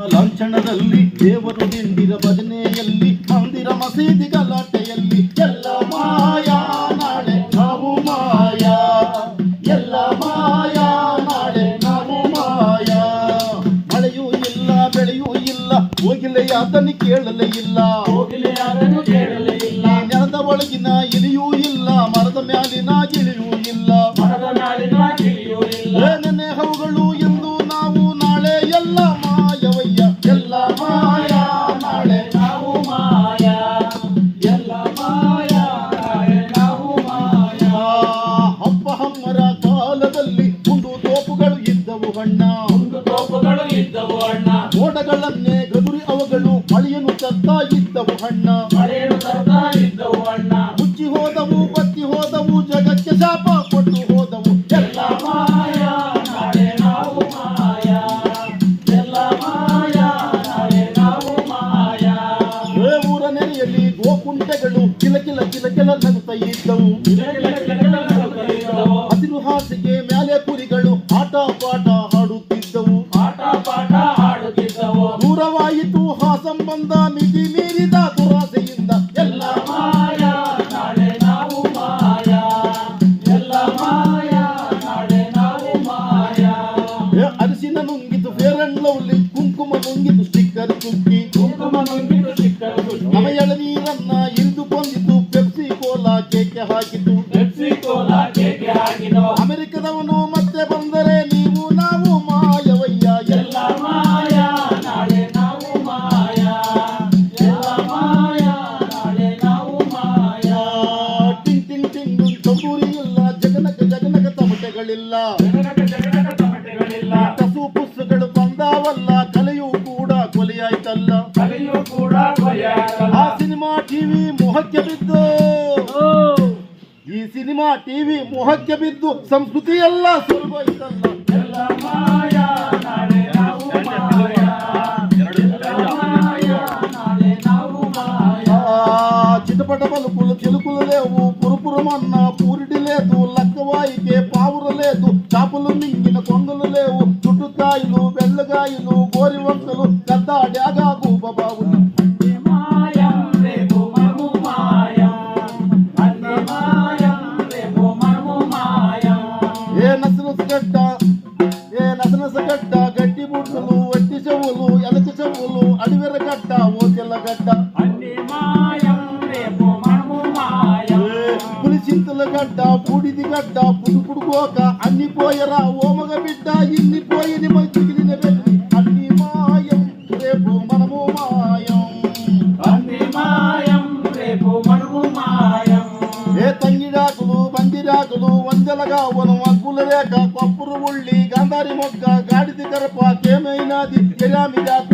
ಲಾಂಛನದಲ್ಲಿ ದೇವರು ದಿಂಡಿರ ಭಜನೆಯಲ್ಲಿ ಮಂದಿರ ಮಸೀದಿ ಗಲಾಟೆಯಲ್ಲಿ ಎಲ್ಲ ಮಾಯಾ ನಾಳೆ ನಾವು ಮಾಯಾ. ಎಲ್ಲ ಮಾಯಾ ನಾಳೆ ನಾವು ಮಾಯಾ. ಮಳೆಯೂ ಇಲ್ಲ ಬೆಳೆಯೂ ಇಲ್ಲ ಹೋಗಿಲೆ ಅದನ್ನು ಕೇಳಲೇ ಇಲ್ಲ. ಹೋಗಿಲೆ ಅದನ್ನು ಕೇಳಲೇ ಇಲ್ಲ. ನೆಲದ ಒಳಗಿನ ಇಲಿಯೂ ಇಲ್ಲ. ಅಣ್ಣ ಮೋಡಗಳನ್ನೇ ಗದುರಿ ಅವುಗಳು ಮಳೆಯನ್ನು ತತ್ತಾ ಇದ್ದವು ಹಣ್ಣ ಮಳೆಯನ್ನು ತರ್ತಾ ಇದ್ದವು ಅಣ್ಣ. ಮುಚ್ಚಿ ಹೋದವು ಬತ್ತಿ ಹೋದವು ಜಗಕ್ಕೆ ಶಾಪ ಕೊಟ್ಟು ಹೋದವು. ಎಲ್ಲ ಎಲ್ಲ ಮಾಯ ನಾಳೆ ನಾವು ಮಾಯ. ಎಲ್ಲ ಮಾಯ ನಾಳೆ ನಾವು ಮಾಯ. ಏ ಊರ ನೆರೆಯಲ್ಲಿ ಗೋಕುಂಟೆಗಳು ಕಿಲಕಿಲ ಕಿಲಕಿಲ ನಗುತ್ತಾ ಇದ್ದವು. ಹಸಿರು ಹಾಸಿಗೆ ಸಂಬಂಧ ಮಿತಿ ಮೀರಿದ ದುರಾಸೆಯಿಂದ. ಎಲ್ಲ ಮಾಯ ನಾಳೆ ನಾವು ಮಾಯ. ಎಲ್ಲ ಮಾಯ ನಾಳೆ ನಾವು ಮಾಯ. ಅರಿಶಿನ ನುಂಗಿತು ಫೇರ್ ಅಂಡ್ ಲವ್ಲಿ ಕುಂಕುಮ ನುಂಗಿತು ಸ್ಟಿಕ್ಕರ್ ತುಕ್ಕಿ ಕುಂಕುಮ ನುಂಗಿತು ಸ್ಟಿಕ್ಕರ್ ಸುದ್ದಿ. ನಮ ಎಳನೀರನ್ನ ಇಂದು ಕೊಂದಿತು ಪೆಪ್ಸಿ ಕೋಲಾ ಕೇಕೆ ಹಾಕಿತು. ಪೆಪ್ಸಿ ಕೋಲಾ ಕೇಕೆ ಹಾಕಿದವು ಅಮೆರಿಕದವನು ಜಗಡಕ ಕಸು ಪುಸ್ತಗಳು ಬಂದಾವಲ್ಲ ಕಲೆಯೂ ಕೂಡ ಕೊಲೆಯಾಯ್ತಲ್ಲ. ಕಲೆಯೂ ಕೂಡ ಕೊಲೆಯಾಗಲ್ಲ. ಆ ಸಿನಿಮಾ ಟಿವಿ ಮೊಹಕ್ಕೆ ಬಿದ್ದು. ಈ ಸಿನಿಮಾ ಟಿವಿ ಮೊಹಕ್ಕೆ ಬಿದ್ದು ಸಂಸ್ಕೃತಿ ಎಲ್ಲ ಸುಲಭೋಯ್ತಲ್ಲ ಚಿತ್ರಪಟ ಮಾಯ. ನಾಳೆ ನಾವು మింగిన కొంగులు లేవు. చుట్టుతాయిలు బెల్లగాయలు గోరి వంకలు పెద్ద డాగా గూపబాబులు ఏ నసనస ఏ చెవులు గడ్డ పూడిది గడ్డ. పుదుపుడు పోయరా ఓమగ బిడ్డ ఇన్ని పోయిని మంచిగిలిన వెళ్ళి అన్ని మాయం రేపు మనము మాయం. అన్ని మాయం రేపు మనము మాయం. ఏ తంగిడాకులు బందిరాకులు వందెలగా వనం అగ్గుల రేఖ పప్పురు ఉళ్ళి గాంధారి మొగ్గ గాడిది కరప కేమైనాది ఎరామిదాకు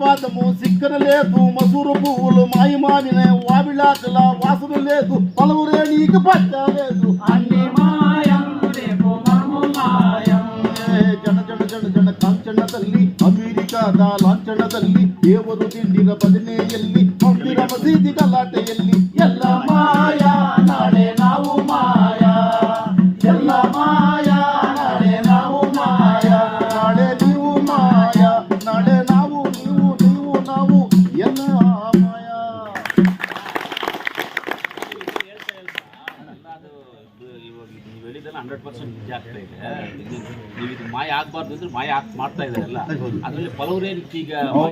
పాదము సిక్కన లేదు మసూరు పువ్వులు మాయి మామిన వావిలాకల వాసన లేదు పలువురే నీకు పట్ట లేదు అన్ని మాయం రేపు మనము మాయం ఏ జన జన జన ಜನ ಕಾಂಚನ ತಲ್ಲಿ ಅಮೆರಿಕಾದ ಲಾಂಛನದಲ್ಲಿ ದೇವರು ತಿಂಡಿರ ಭಜನೆಯಲ್ಲಿ ಮಂದಿರ ಮಸೀದಿ ಗಲಾಟೆಯಲ್ಲಿ ಹೇಳಿದ್ದೆಲ್ಲ ಹಂಡ್ರೆಡ್ ಪರ್ಸೆಂಟ್ ನಿಜ ಆಗ್ತಾ ಇದೆ. ನೀವು ಇದು ಮಾಯ ಆಗ್ಬಾರ್ದು ಅಂದ್ರೆ ಮಾಯ ಆಗ್ ಮಾಡ್ತಾ ಇದಾರೆಲ್ಲ ಅದರಲ್ಲಿ ಫಲವರೇ ಈಗ